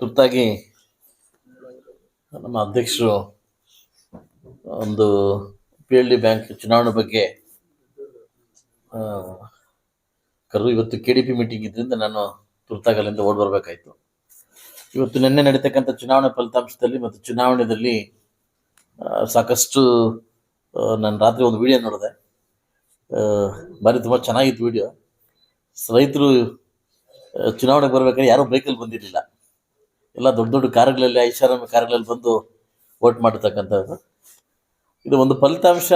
ತುರ್ತಾಗಿ ನಮ್ಮ ಅಧ್ಯಕ್ಷರು ಒಂದು ಪಿ ಎಲ್ ಡಿ ಬ್ಯಾಂಕ್ ಚುನಾವಣೆ ಬಗ್ಗೆ ಕರು ಇವತ್ತು ಕೆ ಡಿ ಪಿ ಮೀಟಿಂಗ್ ಇದ್ರಿಂದ ನಾನು ತುರ್ತಾಗಿ ಅಲ್ಲಿಂದ ಓಡ್ ಬರಬೇಕಾಯ್ತು. ಇವತ್ತು ನಿನ್ನೆ ನಡೀತಕ್ಕಂಥ ಚುನಾವಣೆ ಫಲಿತಾಂಶದಲ್ಲಿ ಮತ್ತು ಚುನಾವಣೆಯಲ್ಲಿ ಸಾಕಷ್ಟು ನಾನು ರಾತ್ರಿ ಒಂದು ವಿಡಿಯೋ ನೋಡಿದೆ. ಭಾರಿ ತುಂಬ ಚೆನ್ನಾಗಿತ್ತು ವಿಡಿಯೋ. ರೈತರು ಚುನಾವಣೆಗೆ ಬರ್ಬೇಕಾದ್ರೆ ಯಾರೂ ಬೈಕಲ್ಲಿ ಬಂದಿರಲಿಲ್ಲ. ಎಲ್ಲ ದೊಡ್ಡ ದೊಡ್ಡ ಕಾರ್ಗಳಲ್ಲಿ ಐಷಾರಾಮಿ ಕಾರ್ಗಳಲ್ಲಿ ಬಂದು ವೋಟ್ ಮಾಡತಕ್ಕಂಥದ್ದು ಇದು ಒಂದು ಫಲಿತಾಂಶ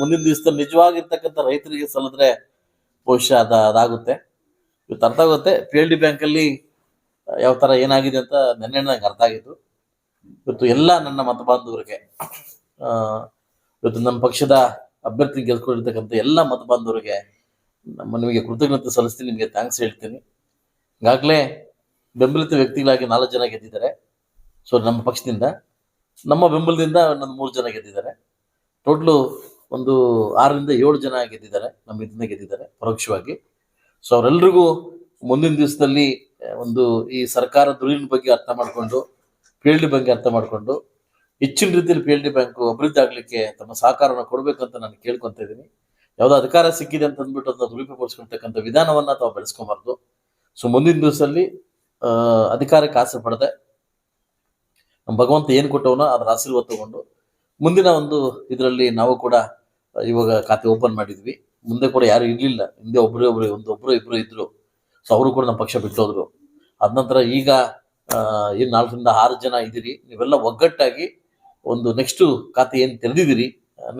ಮುಂದಿನ ದಿವಸದಲ್ಲಿ ನಿಜವಾಗಿರ್ತಕ್ಕಂಥ ರೈತರಿಗೆ ಸಲ್ಲಿದ್ರೆ ಬಹುಶಃ ಅದ, ಅದಾಗುತ್ತೆ. ಇವತ್ತು ಅರ್ಥ ಆಗುತ್ತೆ ಪಿ ಎಲ್ ಡಿ ಬ್ಯಾಂಕಲ್ಲಿ ಯಾವ ಥರ ಏನಾಗಿದೆ ಅಂತ ನೆನ್ನೆ ನಂಗೆ ಅರ್ಥ ಆಗಿತ್ತು ಇವತ್ತು ಎಲ್ಲ ನನ್ನ ಮತ ಬಾಂಧವರಿಗೆ ಇವತ್ತು ನಮ್ಮ ಪಕ್ಷದ ಅಭ್ಯರ್ಥಿ ಗೆಲ್ಕೊಂಡಿರ್ತಕ್ಕಂಥ ಎಲ್ಲ ಮತ ಬಾಂಧವರಿಗೆ ನಮ್ಮ ನಿಮಗೆ ಕೃತಜ್ಞತೆ ಸಲ್ಲಿಸ್ತೀನಿ, ನಿಮಗೆ ಥ್ಯಾಂಕ್ಸ್ ಹೇಳ್ತೀನಿ. ಈಗಾಗಲೇ ಬೆಂಬಲಿತ ವ್ಯಕ್ತಿಗಳಾಗಿ ನಾಲ್ಕು ಜನ ಗೆದ್ದಿದ್ದಾರೆ. ಸೊ ನಮ್ಮ ಪಕ್ಷದಿಂದ, ನಮ್ಮ ಬೆಂಬಲದಿಂದ ಒಂದು ಮೂರು ಜನ ಗೆದ್ದಿದ್ದಾರೆ. ಟೋಟ್ಲು ಒಂದು ಆರರಿಂದ ಏಳು ಜನ ಗೆದ್ದಿದ್ದಾರೆ. ನಮ್ಮ ಇದರಿಂದ ಗೆದ್ದಿದ್ದಾರೆ ಪರೋಕ್ಷವಾಗಿ. ಸೊ ಅವರೆಲ್ಲರಿಗೂ ಮುಂದಿನ ದಿವಸದಲ್ಲಿ ಒಂದು ಈ ಸರ್ಕಾರ ದುಡಿನ ಬಗ್ಗೆ ಅರ್ಥ ಮಾಡಿಕೊಂಡು ಪಿ ಎಲ್ ಡಿ ಬಗ್ಗೆ ಅರ್ಥ ಮಾಡಿಕೊಂಡು, ಹೆಚ್ಚಿನ ರೀತಿಯಲ್ಲಿ ಪಿ ಎಲ್ ಡಿ ಬ್ಯಾಂಕು ಅಭಿವೃದ್ಧಿ ಆಗಲಿಕ್ಕೆ ತಮ್ಮ ಸಹಕಾರವನ್ನು ಕೊಡಬೇಕಂತ ನಾನು ಕೇಳ್ಕೊತಾ ಇದ್ದೀನಿ. ಯಾವುದೋ ಅಧಿಕಾರ ಸಿಕ್ಕಿದೆ ಅಂತ ಅಂದ್ಬಿಟ್ಟು ಅದನ್ನ ದುರುಪಯೋಗಪಡಿಸ್ಕೊಳ್ತಕ್ಕಂಥ ವಿಧಾನವನ್ನು ತಾವು ಬೆಳೆಸ್ಕೊಬಾರ್ದು. ಸೊ ಮುಂದಿನ ದಿವಸದಲ್ಲಿ ಅಧಿಕಾರಕ್ಕೆ ಆಸೆ ಪಡದೆ. ನಮ್ಮ ಭಗವಂತ ಏನು ಕೊಟ್ಟವನೋ ಅದರ ಆಶೀರ್ವಾದ ತಗೊಂಡು ಮುಂದಿನ ಒಂದು ಇದರಲ್ಲಿ ನಾವು ಕೂಡ ಇವಾಗ ಖಾತೆ ಓಪನ್ ಮಾಡಿದ್ವಿ. ಮುಂದೆ ಕೂಡ ಯಾರು ಇರಲಿಲ್ಲ. ಹಿಂದೆ ಒಬ್ಬರೇ ಒಬ್ರು, ಒಂದು ಒಬ್ಬರು ಇಬ್ಬರು ಇದ್ರು. ಸೊ ಅವರು ಕೂಡ ನಮ್ಮ ಪಕ್ಷ ಬಿಟ್ಟೋದ್ರು. ಅದ ನಂತರ ಈಗ ಏನು ನಾಲ್ಕರಿಂದ ಆರು ಜನ ಇದ್ದೀರಿ. ನೀವೆಲ್ಲ ಒಗ್ಗಟ್ಟಾಗಿ ಒಂದು ನೆಕ್ಸ್ಟು ಖಾತೆ ಏನು ತೆರೆದಿದ್ದೀರಿ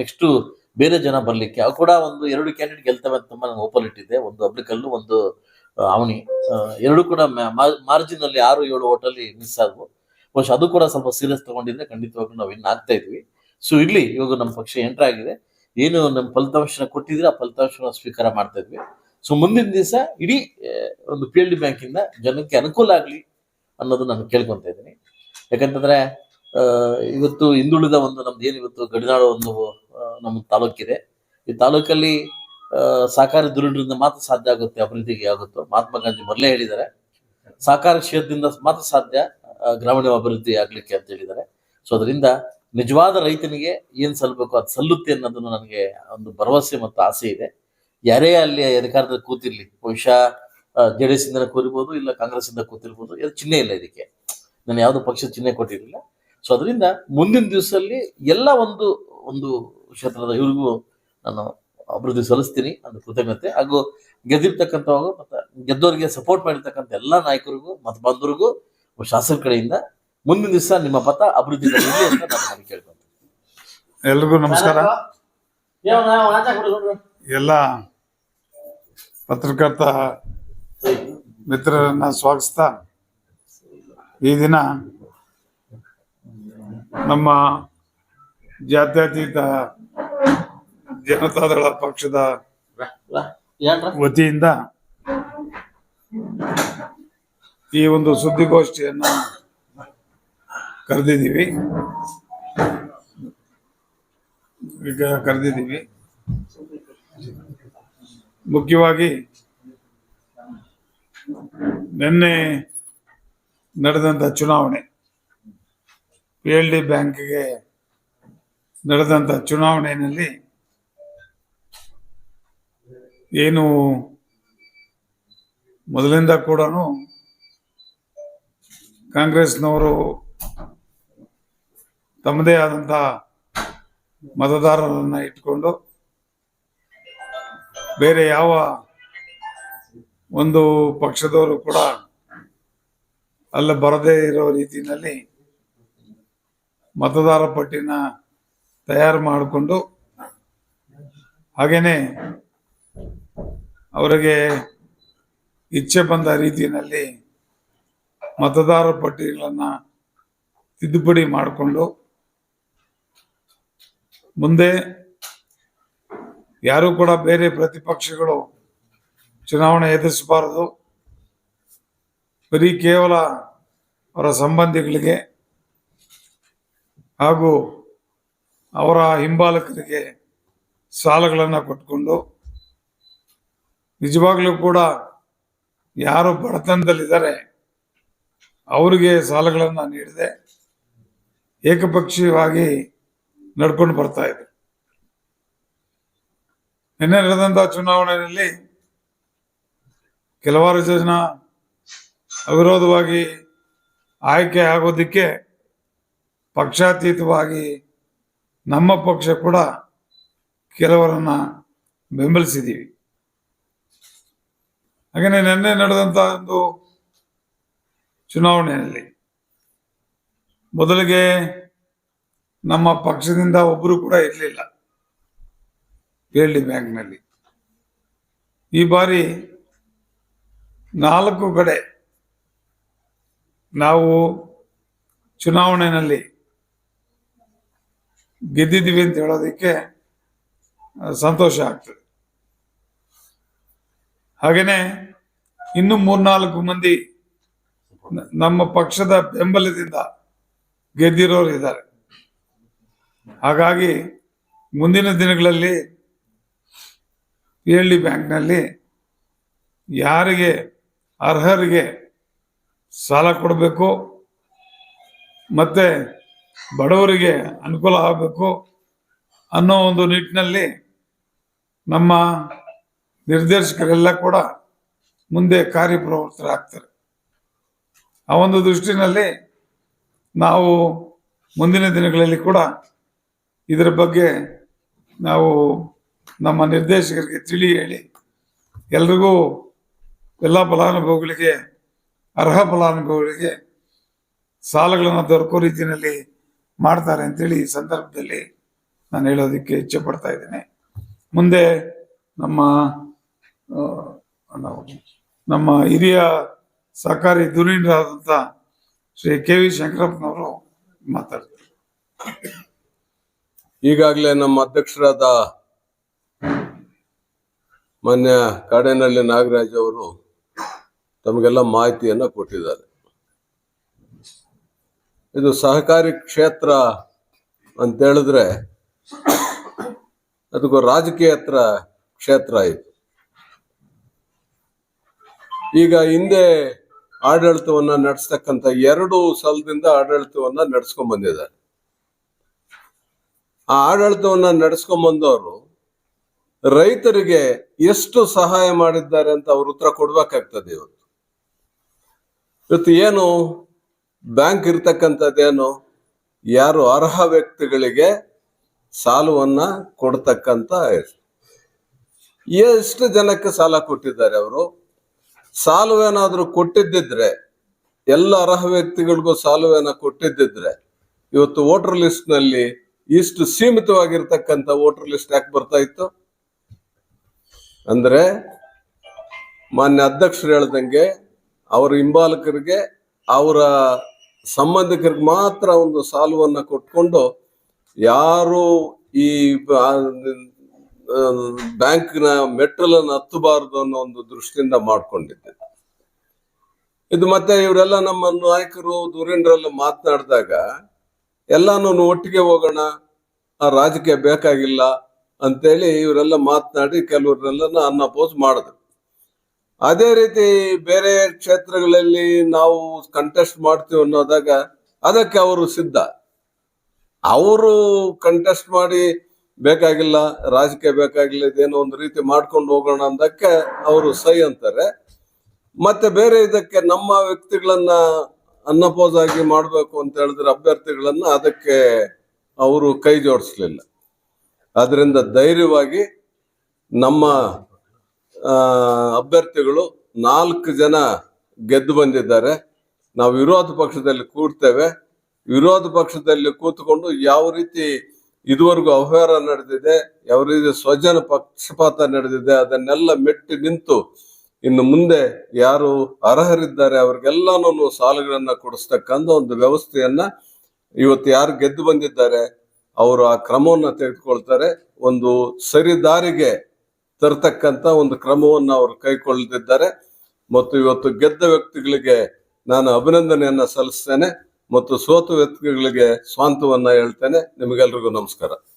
ನೆಕ್ಸ್ಟು ಬೇರೆ ಜನ ಬರಲಿಕ್ಕೆ. ಅವು ಕೂಡ ಒಂದು ಎರಡು ಕ್ಯಾಂಡಿಡೇಟ್ ಗೆಲ್ತವೆ ಅಂತ ನಾನು ಓಪನ್ ಇಟ್ಟಿದ್ದೆ. ಒಂದು ಅಬ್ಲಿಕಲ್ಲು, ಒಂದು ಅವನಿ. ಎರಡು ಕೂಡ ಮಾರ್ಜಿನ್ ಅಲ್ಲಿ ಆರು, ಏಳು ಓಟಲ್ಲಿ ಮಿಸ್ ಆದ್ವು. ಬಹುಶಃ ಅದು ಕೂಡ ಸ್ವಲ್ಪ ಸೀರಿಯಸ್ ತಗೊಂಡಿದ್ರೆ ಖಂಡಿತವಾಗ್ಲೂ ನಾವು ಇನ್ನು ಆಗ್ತಾ ಇದ್ವಿ. ಸೊ ಇಲ್ಲಿ ಇವಾಗ ನಮ್ಮ ಪಕ್ಷ ಎಂಟರ್ ಆಗಿದೆ. ಏನು ನಮ್ಮ ಫಲಿತಾಂಶನ ಕೊಟ್ಟಿದ್ರೆ ಆ ಫಲಿತಾಂಶನ ಸ್ವೀಕಾರ ಮಾಡ್ತಾ ಇದ್ವಿ. ಸೊ ಮುಂದಿನ ದಿವಸ ಇಡೀ ಒಂದು ಪಿ ಎಲ್ ಡಿ ಬ್ಯಾಂಕಿಂದ ಜನಕ್ಕೆ ಅನುಕೂಲ ಆಗಲಿ ಅನ್ನೋದು ನಾನು ಕೇಳ್ಕೊಂತ ಇದ್ದೀನಿ. ಯಾಕಂತಂದ್ರೆ ಇವತ್ತು ಹಿಂದುಳಿದ ಒಂದು ನಮ್ದು ಏನಿವತ್ತು ಗಡಿನಾಡು ಒಂದು ನಮ್ಮ ತಾಲೂಕಿದೆ. ಈ ತಾಲೂಕಲ್ಲಿ ಸಹಕಾರಿ ದುರುಡರಿಂದ ಮಾತ್ರ ಸಾಧ್ಯ ಆಗುತ್ತೆ, ಅಭಿವೃದ್ಧಿಗೆ ಆಗುತ್ತೋ? ಮಹಾತ್ಮ ಗಾಂಧಿ ಮೊದಲೇ ಹೇಳಿದ್ದಾರೆ, ಸಹಕಾರ ಕ್ಷೇತ್ರದಿಂದ ಮಾತ್ರ ಸಾಧ್ಯ ಗ್ರಾಮೀಣ ಅಭಿವೃದ್ಧಿ ಆಗ್ಲಿಕ್ಕೆ ಅಂತ ಹೇಳಿದ್ದಾರೆ. ಸೊ ಅದರಿಂದ ನಿಜವಾದ ರೈತನಿಗೆ ಏನ್ ಸಲ್ಲಬೇಕು ಅದು ಸಲ್ಲುತ್ತೆ ಅನ್ನೋದನ್ನು ನನಗೆ ಒಂದು ಭರವಸೆ ಮತ್ತು ಆಸೆ ಇದೆ. ಯಾರೇ ಅಲ್ಲಿ ಅಧಿಕಾರದಲ್ಲಿ ಕೂತಿರ್ಲಿ, ಬಹುಶಃ ಜೆ ಡಿ ಎಸ್ ಇಂದ ಕೂರಿರ್ಬೋದು ಇಲ್ಲ ಕಾಂಗ್ರೆಸ್ ಇಂದ ಕೂತಿರ್ಬೋದು ಇದು ಚಿಹ್ನೆ ಇಲ್ಲ ಇದಕ್ಕೆ. ನಾನು ಯಾವುದೋ ಪಕ್ಷದ ಚಿಹ್ನೆ ಕೊಟ್ಟಿರಲಿಲ್ಲ. ಸೊ ಅದರಿಂದ ಮುಂದಿನ ದಿವಸದಲ್ಲಿ ಎಲ್ಲ ಒಂದು ಒಂದು ಕ್ಷೇತ್ರದ, ಇವ್ರಿಗೂ ನಾನು ಅಭಿವೃದ್ಧಿ ಸಲ್ಲಿಸ್ತೀನಿ ಅದು ಕೃತಜ್ಞತೆ. ಹಾಗೂ ಗೆದ್ದಿರ್ತಕ್ಕಂಥವಾಗ ಮತ್ತೆ ಗೆದ್ದವರಿಗೆ ಸಪೋರ್ಟ್ ಮಾಡಿರ್ತಕ್ಕಂಥ ಎಲ್ಲ ನಾಯಕರಿಗೂ ಮತ್ತು ಬಂಧುರಿಗೂ ಶಾಸಕರ ಕಡೆಯಿಂದ ಮುಂದಿನ ದಿವಸ ನಿಮ್ಮ ಪಥ ಅಭಿವೃದ್ಧಿ ಅಂತ ನಾನು ಕೇಳ್ಕೊಂತೀನಿ ಎಲ್ರಿಗೂ ನಮಸ್ಕಾರ. ಎಲ್ಲ ಪತ್ರಕರ್ತ ಮಿತ್ರರನ್ನ ಸ್ವಾಗತಿಸ್ತಾ ಈ ದಿನ ನಮ್ಮ ಜಾತ್ಯತೀತ ಜನತಾದಳ ಪಕ್ಷದ ವತಿಯಿಂದ ಈ ಒಂದು ಸುದ್ದಿಗೋಷ್ಠಿಯನ್ನ ಕರೆದಿದ್ದೀವಿ. ಕರೆದಿದ್ದೀವಿ. ಮುಖ್ಯವಾಗಿ ನಿನ್ನೆ ನಡೆದಂಥ ಚುನಾವಣೆ ಪಿ ಎಲ್ ಡಿ ಬ್ಯಾಂಕ್ಗೆ ನಡೆದಂಥ ಚುನಾವಣೆಯಲ್ಲಿ ಏನು ಮೊದಲಿಂದ ಕೂಡ ಕಾಂಗ್ರೆಸ್ನವರು ತಮ್ಮದೇ ಆದಂತ ಮತದಾರರನ್ನ ಇಟ್ಕೊಂಡು ಬೇರೆ ಯಾವ ಒಂದು ಪಕ್ಷದವರು ಕೂಡ ಅಲ್ಲ ಬರದೇ ಇರೋ ರೀತಿಯಲ್ಲಿ ಮತದಾರ ಪಟ್ಟಿನ ತಯಾರು ಮಾಡಿಕೊಂಡು ಹಾಗೇನೆ ಅವರಿಗೆ ಇಚ್ಛೆ ಬಂದ ರೀತಿಯಲ್ಲಿ ಮತದಾರ ಪಟ್ಟಿಗಳನ್ನು ತಿದ್ದುಪಡಿ ಮಾಡಿಕೊಂಡು ಮುಂದೆ ಯಾರು ಕೂಡ ಬೇರೆ ಪ್ರತಿಪಕ್ಷಗಳು ಚುನಾವಣೆ ಎದುರಿಸಬಾರದು. ಬರೀ ಕೇವಲ ಅವರ ಸಂಬಂಧಿಗಳಿಗೆ ಹಾಗೂ ಅವರ ಹಿಂಬಾಲಕರಿಗೆ ಸಾಲಗಳನ್ನು ಕೊಟ್ಕೊಂಡು ನಿಜವಾಗ್ಲೂ ಕೂಡ ಯಾರು ಬಡತನದಲ್ಲಿದ್ದಾರೆ, ಅವರಿಗೆ ಸಾಲಗಳನ್ನು ನೀಡದೆ ಏಕಪಕ್ಷೀಯವಾಗಿ ನಡ್ಕೊಂಡು ಬರ್ತಾ ಇದೆ. ನಿನ್ನೆ ನಡೆದಂಥ ಚುನಾವಣೆಯಲ್ಲಿ ಕೆಲವಾರು ಜನ ಅವಿರೋಧವಾಗಿ ಆಯ್ಕೆ ಆಗೋದಕ್ಕೆ ಪಕ್ಷಾತೀತವಾಗಿ ನಮ್ಮ ಪಕ್ಷ ಕೂಡ ಕೆಲವರನ್ನ ಬೆಂಬಲಿಸಿದ್ದೀವಿ. ಹಾಗೆಯೇ ನಿನ್ನೆ ನಡೆದಂತ ಒಂದು ಚುನಾವಣೆಯಲ್ಲಿ ಮೊದಲಿಗೆ ನಮ್ಮ ಪಕ್ಷದಿಂದ ಒಬ್ಬರು ಕೂಡ ಇರಲಿಲ್ಲ ಹೇಳಿ ಬ್ಯಾಂಕ್ನಲ್ಲಿ. ಈ ಬಾರಿ ನಾಲ್ಕು ಕಡೆ ನಾವು ಚುನಾವಣೆಯಲ್ಲಿ ಗೆದ್ದಿದ್ದೀವಿ ಅಂತ ಹೇಳೋದಕ್ಕೆ ಸಂತೋಷ ಆಗ್ತದೆ. ಹಾಗೇನೆ ಇನ್ನು ಮೂರ್ನಾಲ್ಕು ಮಂದಿ ನಮ್ಮ ಪಕ್ಷದ ಬೆಂಬಲದಿಂದ ಗೆದ್ದಿರೋರು ಇದ್ದಾರೆ. ಹಾಗಾಗಿ ಮುಂದಿನ ದಿನಗಳಲ್ಲಿ ಪಿ ಎಲ್ ಡಿ ಬ್ಯಾಂಕ್ನಲ್ಲಿ ಯಾರಿಗೆ ಅರ್ಹರಿಗೆ ಸಾಲ ಕೊಡಬೇಕು ಮತ್ತೆ ಬಡವರಿಗೆ ಅನುಕೂಲ ಆಗಬೇಕು ಅನ್ನೋ ಒಂದು ನಿಟ್ಟಿನಲ್ಲಿ ನಮ್ಮ ನಿರ್ದೇಶಕರೆಲ್ಲ ಕೂಡ ಮುಂದೆ ಕಾರ್ಯಪ್ರವೃತ್ತರಾಗ್ತಾರೆ ಆ ಒಂದು ದೃಷ್ಟಿನಲ್ಲಿ ನಾವು ಮುಂದಿನ ದಿನಗಳಲ್ಲಿ ಕೂಡ ಇದರ ಬಗ್ಗೆ ನಾವು ನಮ್ಮ ನಿರ್ದೇಶಕರಿಗೆ ತಿಳಿ ಹೇಳಿ ಎಲ್ರಿಗೂ ಎಲ್ಲ ಫಲಾನುಭವಿಗಳಿಗೆ, ಅರ್ಹ ಫಲಾನುಭವಿಗಳಿಗೆ ಸಾಲಗಳನ್ನು ದೊರಕೋ ರೀತಿಯಲ್ಲಿ ಮಾಡ್ತಾರೆ ಅಂತೇಳಿ ಈ ಸಂದರ್ಭದಲ್ಲಿ ನಾನು ಹೇಳೋದಕ್ಕೆ ಇಚ್ಛೆ ಪಡ್ತಾ ಇದ್ದೇನೆ. ಮುಂದೆ ನಮ್ಮ ನಮ್ಮ ಹಿರಿಯ ಸಹಕಾರಿ ಧುರೀಣರಾದಂಥ ಶ್ರೀ ಕೆ ವಿ ಶಂಕರಪ್ಪನವರು ಮಾತಾಡ್ತಾರೆ. ಈಗಾಗಲೇ ನಮ್ಮ ಅಧ್ಯಕ್ಷರಾದ ಮಾನ್ಯ ಕಾಡೇನಹಳ್ಳಿ ನಾಗರಾಜ್ ಅವರು ತಮಗೆಲ್ಲ ಮಾಹಿತಿಯನ್ನು ಕೊಟ್ಟಿದ್ದಾರೆ. ಇದು ಸಹಕಾರಿ ಕ್ಷೇತ್ರ ಅಂತ ಹೇಳಿದ್ರೆ, ಅದಕ್ಕೂ ರಾಜಕೀಯ ಕ್ಷೇತ್ರ ಇದು. ಈಗ ಹಿಂದೆ ಆಡಳಿತವನ್ನ ನಡೆಸ್ತಕ್ಕಂಥ ಎರಡು ಸಲದಿಂದ ಆಡಳಿತವನ್ನ ನಡ್ಸ್ಕೊಂಡ್ ಬಂದಿದ್ದಾರೆ. ಆ ಆಡಳಿತವನ್ನ ನಡೆಸ್ಕೊಂಡ್ ಬಂದವರು ರೈತರಿಗೆ ಎಷ್ಟು ಸಹಾಯ ಮಾಡಿದ್ದಾರೆ ಅಂತ ಅವ್ರ ಉತ್ತರ ಕೊಡ್ಬೇಕಾಗ್ತದೆ ಇವತ್ತು. ಇವತ್ತು ಏನು ಬ್ಯಾಂಕ್ ಇರ್ತಕ್ಕಂಥದ್ದೇನು ಯಾರು ಅರ್ಹ ವ್ಯಕ್ತಿಗಳಿಗೆ ಸಾಲವನ್ನ ಕೊಡ್ತಕ್ಕಂತ ಎಷ್ಟು ಜನಕ್ಕೆ ಸಾಲ ಕೊಟ್ಟಿದ್ದಾರೆ ಅವರು? ಸಾಲವೇನಾದ್ರೂ ಕೊಟ್ಟಿದ್ದಿದ್ರೆ, ಎಲ್ಲ ಅರ್ಹ ವ್ಯಕ್ತಿಗಳಿಗೂ ಸಾಲುವೇನ ಕೊಟ್ಟಿದ್ದಿದ್ರೆ, ಇವತ್ತು ವೋಟರ್ ಲಿಸ್ಟ್ನಲ್ಲಿ ಇಷ್ಟು ಸೀಮಿತವಾಗಿರ್ತಕ್ಕಂಥ ವೋಟರ್ ಲಿಸ್ಟ್ ಯಾಕೆ ಬರ್ತಾ ಇತ್ತು? ಅಂದ್ರೆ ಮಾನ್ಯ ಅಧ್ಯಕ್ಷರು ಹೇಳ್ದಂಗೆ ಅವರ ಹಿಂಬಾಲಕರಿಗೆ, ಅವರ ಸಂಬಂಧಿಕರಿಗೆ ಮಾತ್ರ ಒಂದು ಸಾಲುವನ್ನ ಕೊಟ್ಕೊಂಡು, ಯಾರು ಈ ಬ್ಯಾಂಕ್ನ ಅನ್ನು ಹತ್ತಬಾರದು ಅನ್ನೋ ಒಂದು ದೃಷ್ಟಿಯಿಂದ ಮಾಡ್ಕೊಂಡಿದ್ದೆ. ಇದು ಮತ್ತೆ ಇವರೆಲ್ಲ ನಮ್ಮ ನಾಯಕರು ಧುರೀಣರೆಲ್ಲ ಮಾತನಾಡಿದಾಗ, ಎಲ್ಲಾನು ಒಟ್ಟಿಗೆ ಹೋಗೋಣ, ಆ ರಾಜಕೀಯ ಬೇಕಾಗಿಲ್ಲ ಅಂತೇಳಿ ಇವರೆಲ್ಲ ಮಾತನಾಡಿ ಕೆಲವ್ರನ್ನೆಲ್ಲ ಅನ್ನಪೋಸ್ ಮಾಡಿದ್ರು. ಅದೇ ರೀತಿ ಬೇರೆ ಕ್ಷೇತ್ರಗಳಲ್ಲಿ ನಾವು ಕಂಟೆಸ್ಟ್ ಮಾಡ್ತೀವಿ ಅನ್ನೋದಾಗ ಅದಕ್ಕೆ ಅವರು ಸಿದ್ಧ. ಅವರು ಕಂಟೆಸ್ಟ್ ಮಾಡಿ ಬೇಕಾಗಿಲ್ಲ, ರಾಜಕೀಯ ಬೇಕಾಗಿಲ್ಲ, ಇದೇನೋ ಒಂದು ರೀತಿ ಮಾಡ್ಕೊಂಡು ಹೋಗೋಣ ಅಂದಕ್ಕೆ ಅವರು ಸೈ ಅಂತಾರೆ. ಮತ್ತೆ ಬೇರೆ ಇದಕ್ಕೆ ನಮ್ಮ ವ್ಯಕ್ತಿಗಳನ್ನ ಅನ್ನಪೋಸ್ ಆಗಿ ಮಾಡಬೇಕು ಅಂತ ಹೇಳಿದ್ರೆ ಅಭ್ಯರ್ಥಿಗಳನ್ನ ಅದಕ್ಕೆ ಅವರು ಕೈ ಜೋಡಿಸ್ಲಿಲ್ಲ. ಅದರಿಂದ ಧೈರ್ಯವಾಗಿ ನಮ್ಮ ಅಭ್ಯರ್ಥಿಗಳು ನಾಲ್ಕು ಜನ ಗೆದ್ದು ಬಂದಿದ್ದಾರೆ. ನಾವು ವಿರೋಧ ಪಕ್ಷದಲ್ಲಿ ಕೂರ್ತೇವೆ. ವಿರೋಧ ಪಕ್ಷದಲ್ಲಿ ಕೂತ್ಕೊಂಡು ಯಾವ ರೀತಿ ಇದುವರೆಗೂ ಅವ್ಯವಹಾರ ನಡೆದಿದೆ, ಯಾವ ರೀತಿ ಸ್ವಜನ ಪಕ್ಷಪಾತ ನಡೆದಿದೆ, ಅದನ್ನೆಲ್ಲ ಮೆಟ್ಟಿ ನಿಂತು ಇನ್ನು ಮುಂದೆ ಯಾರು ಅರ್ಹರಿದ್ದಾರೆ, ಅವ್ರಿಗೆಲ್ಲಾನು ಸಾಲಗಳನ್ನ ಕೊಡಿಸ್ತಕ್ಕಂಥ ಒಂದು ವ್ಯವಸ್ಥೆಯನ್ನ ಇವತ್ತು ಯಾರು ಗೆದ್ದು ಬಂದಿದ್ದಾರೆ, ಅವರು ಆ ಕ್ರಮವನ್ನ ತೆಗೆದುಕೊಳ್ತಾರೆ. ಒಂದು ಸರಿ ದಾರಿಗೆ ತರ್ತಕ್ಕಂತ ಒಂದು ಕ್ರಮವನ್ನ ಅವರು ಕೈಗೊಳ್ಳದಿದ್ದಾರೆ. ಮತ್ತು ಇವತ್ತು ಗೆದ್ದ ವ್ಯಕ್ತಿಗಳಿಗೆ ನಾನು ಅಭಿನಂದನೆಯನ್ನ ಸಲ್ಲಿಸ್ತೇನೆ. ಮತ್ತು ಸೋತು ವ್ಯಕ್ತಿಗಳಿಗೆ ಸ್ವಾಂತವನ್ನ ಹೇಳ್ತೇನೆ. ನಿಮಗೆಲ್ರಿಗೂ ನಮಸ್ಕಾರ.